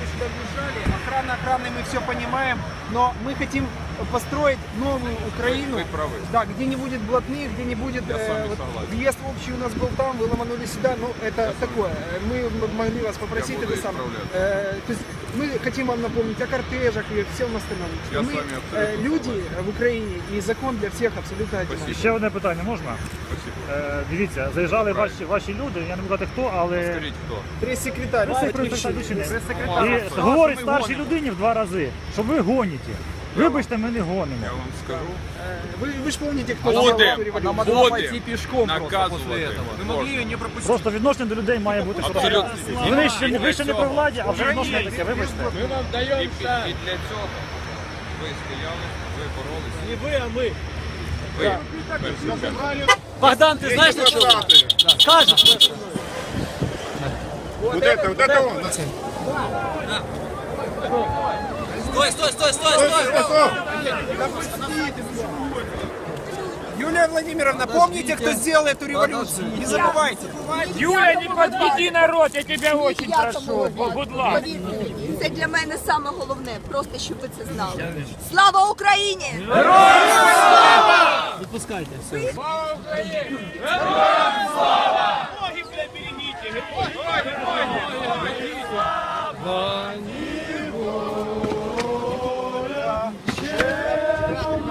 мы сюда въезжали, охрана, охраны, мы все понимаем, но мы хотим построить новую Украину, Вы правы. да, где не будет блатных, где не будет Я с вами вот согласен. въезд общий у нас был там, вы ломанули сюда, ну это такое. Мы м- могли вас попросить Я буду это самое. исправляться. Э, то есть мы хотим вам напомнить о кортежах и всем остальном. Я с мы, вами э, абсолютно люди согласен. в Україні і закон для всіх абсолютно один. Спасибо. Ще одне питання можна? Спасибо. Е, дивіться, заїжджали ваші, ваші люди, я не буду казати хто, але Скажіть хто? Прес-секретарь, Прес-секретар Батьківщини. Батьківщини. і говорить старшій людині в два рази, що ви гоніте. Вибачте, ми не гонимо. Я вам скажу. Э, Вы, вы же помните, кто Будем, сделал революцию? будем пешком наказувати. Вы могли ее не пропустить. Просто відношення до людей має бути Абсолютно. хороше. Ви ще, не- ви ще не при владі, а вже відношення таке, вибачте. І, під- і для цього ви стояли, ви боролися. Не вы, а мы. Ви перші чергу. Богдан, ты знаешь, что Скажешь. Вот это, вот это он. Стой, стой, стой, стой, стой. Юлия Владимировна, помните, кто сделал эту революцию? Не забывайте. Юля, не подведи народ, я тебя очень прошу. Мені, це для мене саме головне, просто щоб ви це знали. Слава Україні! Слава Відпускайте. Ноги, бля, берегите. Oh,